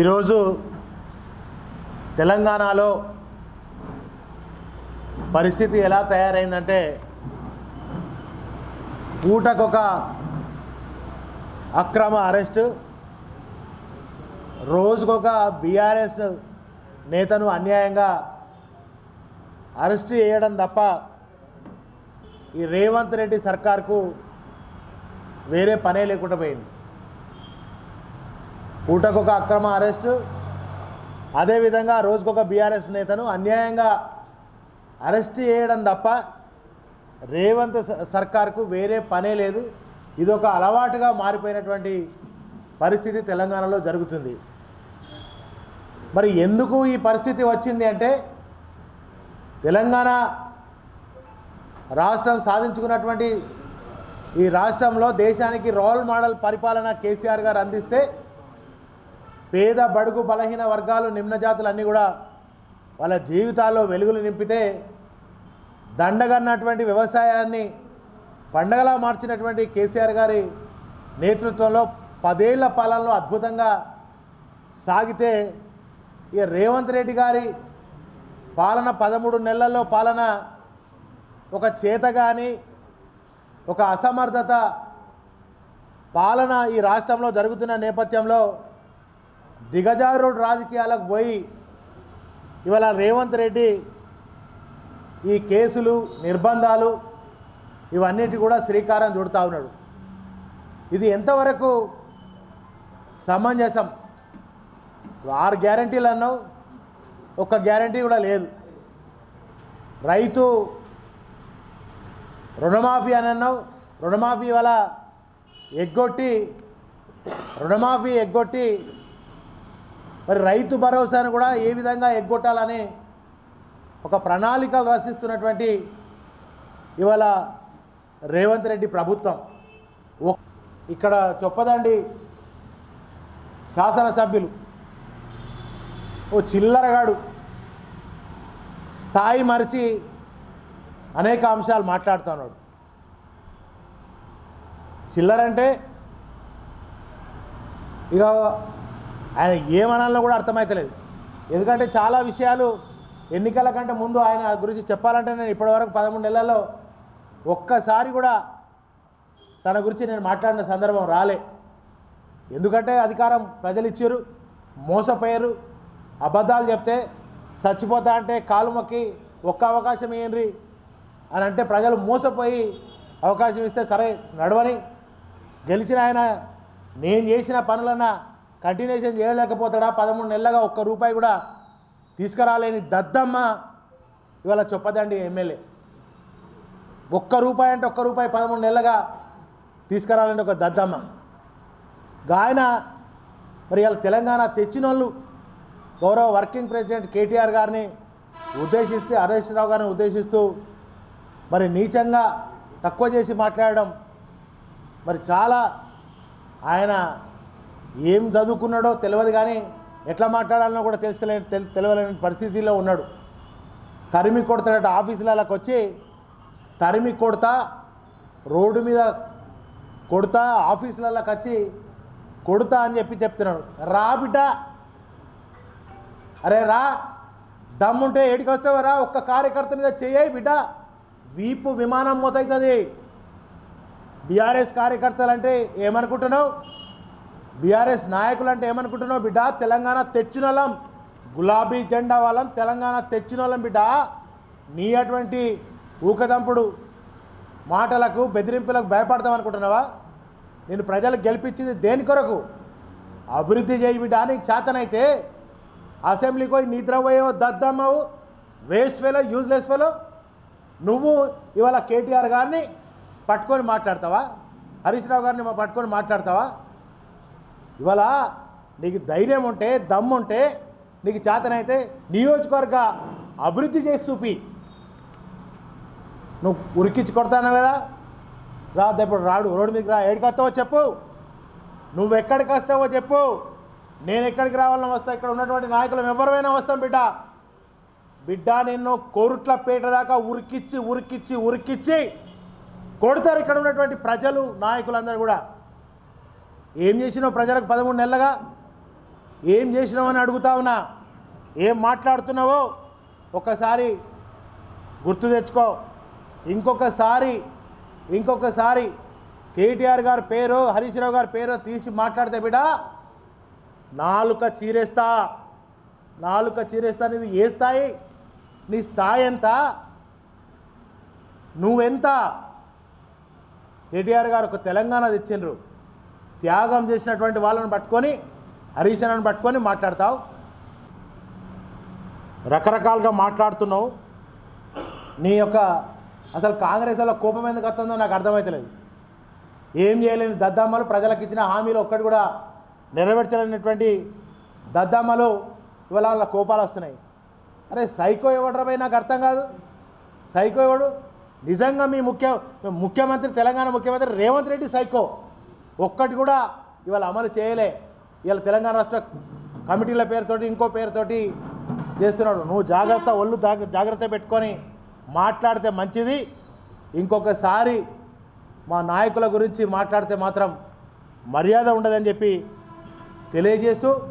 ఈరోజు తెలంగాణలో పరిస్థితి ఎలా తయారైందంటే పూటకొక అక్రమ అరెస్టు రోజుకొక బీఆర్ఎస్ నేతను అన్యాయంగా అరెస్ట్ చేయడం తప్ప ఈ రేవంత్ రెడ్డి సర్కార్కు వేరే పనే లేకుండా పోయింది. పూటకొక అక్రమ అరెస్టు. అదేవిధంగా రోజుకొక బీఆర్ఎస్ నేతను అన్యాయంగా అరెస్ట్ చేయడం తప్ప రేవంత్ స- సర్కార్కు వేరే పనే లేదు. ఇది ఒక అలవాటుగా మారిపోయినటువంటి పరిస్థితి తెలంగాణలో జరుగుతుంది. మరి ఎందుకు ఈ పరిస్థితి వచ్చింది అంటే తెలంగాణ రాష్ట్రం సాధించుకున్నటువంటి ఈ రాష్ట్రంలో దేశానికి రోల్ మోడల్ పరిపాలన కేసీఆర్ గారు అందిస్తే పేద బడుగు బలహీన వర్గాలు నిమ్న జాతులన్నీ కూడా వాళ్ళ జీవితాల్లో వెలుగులు నింపితే దండగన్నటువంటి వ్యవసాయాన్ని పండగలా మార్చినటువంటి కేసీఆర్ గారి నేతృత్వంలో పదేళ్ళ పాలనలో అద్భుతంగా సాగితే ఇక రేవంత్ రెడ్డి గారి పాలన పదమూడు నెలల్లో పాలన ఒక చేతగాని ఒక అసమర్థత పాలన ఈ రాష్ట్రంలో జరుగుతున్న నేపథ్యంలో దిగజారుడు రాజకీయాలకు పోయి ఇవాళ రేవంత్ రెడ్డి ఈ కేసులు నిర్బంధాలు ఇవన్నిటి కూడా శ్రీకారం చుడుతూ ఉన్నాడు. ఇది ఎంతవరకు సమంజసం? ఆరు గ్యారంటీలు అన్నావు ఒక్క గ్యారంటీ కూడా లేదు. రైతు రుణమాఫీ అని అన్నావు రుణమాఫీ వల్ల ఎగ్గొట్టి రుణమాఫీ ఎగ్గొట్టి మరి రైతు భరోసాను కూడా ఏ విధంగా ఎగ్గొట్టాలని ఒక ప్రణాళికలు రచిస్తున్నటువంటి ఇవాళ రేవంత్ రెడ్డి ప్రభుత్వం. ఇక్కడ చొప్పదండి శాసనసభ్యులు. ఓ చిల్లరగాడు. స్థాయి మరిచి అనేక అంశాలు మాట్లాడుతున్నాడు. చిల్లరంటే ఇక ఆయన ఏమనాలో కూడా అర్థమవుతలేదు ఎందుకంటే చాలా విషయాలు ఎన్నికల కంటే ముందు ఆయన గురించి చెప్పాలంటే నేను ఇప్పటివరకు పదమూడు నెలల్లో ఒక్కసారి కూడా తన గురించి నేను మాట్లాడిన సందర్భం రాలే. ఎందుకంటే అధికారం ప్రజలు ఇచ్చారు మోసపోయారు అబద్ధాలు చెప్తే చచ్చిపోతా అంటే కాలు మొక్కి ఒక్క అవకాశం ఏంరి అని అంటే ప్రజలు మోసపోయి అవకాశం ఇస్తే సరే నడవని. గెలిచిన ఆయన నేను చేసిన పనులన్నా కంటిన్యూషన్ చేయలేకపోతాడా? పదమూడు నెలలుగా ఒక్క రూపాయి కూడా తీసుకురాలేని దద్దమ్మ ఇవాళ చొప్పదండి ఎమ్మెల్యే. ఒక్క రూపాయి అంటే ఒక్క రూపాయి పదమూడు నెలలుగా తీసుకురాలంటే ఒక దద్దమ్మ. గాయన మరి ఇవాళ తెలంగాణ తెచ్చిన వాళ్ళు గౌరవ వర్కింగ్ ప్రెసిడెంట్ కేటీఆర్ గారిని ఉద్దేశిస్తే హరీష్ రావు గారిని ఉద్దేశిస్తూ మరి నీచంగా తక్కువ చేసి మాట్లాడడం మరి చాలా ఆయన ఏం చదువుకున్నాడో తెలియదు కానీ ఎట్లా మాట్లాడాలనో కూడా తెలుసలే తెలియలేని పరిస్థితిలో ఉన్నాడు. తరిమి కొడతాడట ఆఫీసులకి వచ్చి తరిమి కొడతా రోడ్డు మీద కొడతా ఆఫీసులకి వచ్చి కొడతా అని చెప్పి చెప్తున్నాడు. రా బిడ్డ. అరే రా. దమ్ముంటే ఏడికి వస్తావు రా ఒక్క కార్యకర్త మీద చెయ్యి బిడ్డ. వీపు విమానం మొదవుతుంది బీఆర్ఎస్ కార్యకర్తలు అంటే ఏమనుకుంటున్నావు? బీఆర్ఎస్ నాయకులు అంటే ఏమనుకుంటున్నావు బిడ్డ? తెలంగాణ తెచ్చిన వాళ్ళం గులాబీ జెండా వాళ్ళం తెలంగాణ తెచ్చిన వాళ్ళం బిడ్డ. నీ అటువంటి ఊకదంపుడు మాటలకు బెదిరింపులకు భయపడతాం అనుకుంటున్నావా? నేను ప్రజలకు గెలిపించింది దేని కొరకు? అభివృద్ధి చేయి బిడ్డ నీకు చేతనైతే. అసెంబ్లీకి పోయి నిద్రపోయేవో దద్దమ్మవు వేస్ట్ ఫెలో యూజ్లెస్ ఫెలో. నువ్వు ఇవాళ కేటీఆర్ గారిని పట్టుకొని మాట్లాడతావా? హరీష్ రావు గారిని పట్టుకొని మాట్లాడతావా? ఇవాళ నీకు ధైర్యం ఉంటే దమ్ముంటే నీకు చేతనైతే నియోజకవర్గ అభివృద్ధి చేసి చూపి. నువ్వు ఉరికించి కొడతాను కదా? రా ఇప్పుడు రాడు. రోడ్డు మీదకి రా. ఏడికి వస్తావో చెప్పు. నువ్వు ఎక్కడికి వస్తావో చెప్పు. నేను ఎక్కడికి రావాలని వస్తా. ఇక్కడ ఉన్నటువంటి నాయకులు ఎవరైనా వస్తాం బిడ్డ. బిడ్డ నిన్ను కోరుట్లపేట దాకా ఉరికిచ్చి ఉరికిచ్చి ఉరికిచ్చి కొడతారు ఇక్కడ ఉన్నటువంటి ప్రజలు నాయకులందరూ కూడా. ఏం చేసినావు ప్రజలకు పదమూడు నెలలుగా? ఏం చేసినావని అడుగుతా ఉన్నా. ఏం మాట్లాడుతున్నావో ఒకసారి గుర్తు తెచ్చుకో. ఇంకొకసారి ఇంకొకసారి కేటీఆర్ గారి పేరు హరీష్ రావు గారి పేరు తీసి మాట్లాడితే బిడ్డ నాలుక చీరేస్తా. నాలుక చీరేస్తా అనేది ఏ స్థాయి? నీ స్థాయి ఎంత? నువ్వెంత? కేటీఆర్ గారు ఒక తెలంగాణ తెచ్చిండ్రు. త్యాగం చేసినటువంటి వాళ్ళని పట్టుకొని హరీశనని పట్టుకొని మాట్లాడతావు. రకరకాలుగా మాట్లాడుతున్నావు. నీ యొక్క అసలు కాంగ్రెస్ వల్ల కోపం ఎందుకు వస్తుందో నాకు అర్థమవుతలేదు ఏం చేయలేని దద్దమ్మలు ప్రజలకు ఇచ్చిన హామీలు ఒక్కటి కూడా నెరవేర్చలేనటువంటి దద్దమ్మలు ఇవాళ వాళ్ళ కోపాలు వస్తున్నాయి. అరే సైకో ఎవడరా నాకు అర్థం కాదు. సైకో ఎవడు? నిజంగా మీ ముఖ్య ముఖ్యమంత్రి తెలంగాణ ముఖ్యమంత్రి రేవంత్ రెడ్డి సైకో. ఒక్కటి కూడా ఇవాళ అమలు చేయలే. ఇవాళ తెలంగాణ రాష్ట్ర కమిటీల పేరుతోటి ఇంకో పేరుతోటి చేస్తున్నాడు. నువ్వు జాగ్రత్త ఒళ్ళు జాగ్ర- జాగ్రత్త పెట్టుకొని మాట్లాడితే మంచిది. ఇంకొకసారి మా నాయకుల గురించి మాట్లాడితే మాత్రం మర్యాద ఉండదని చెప్పి తెలియజేస్తూ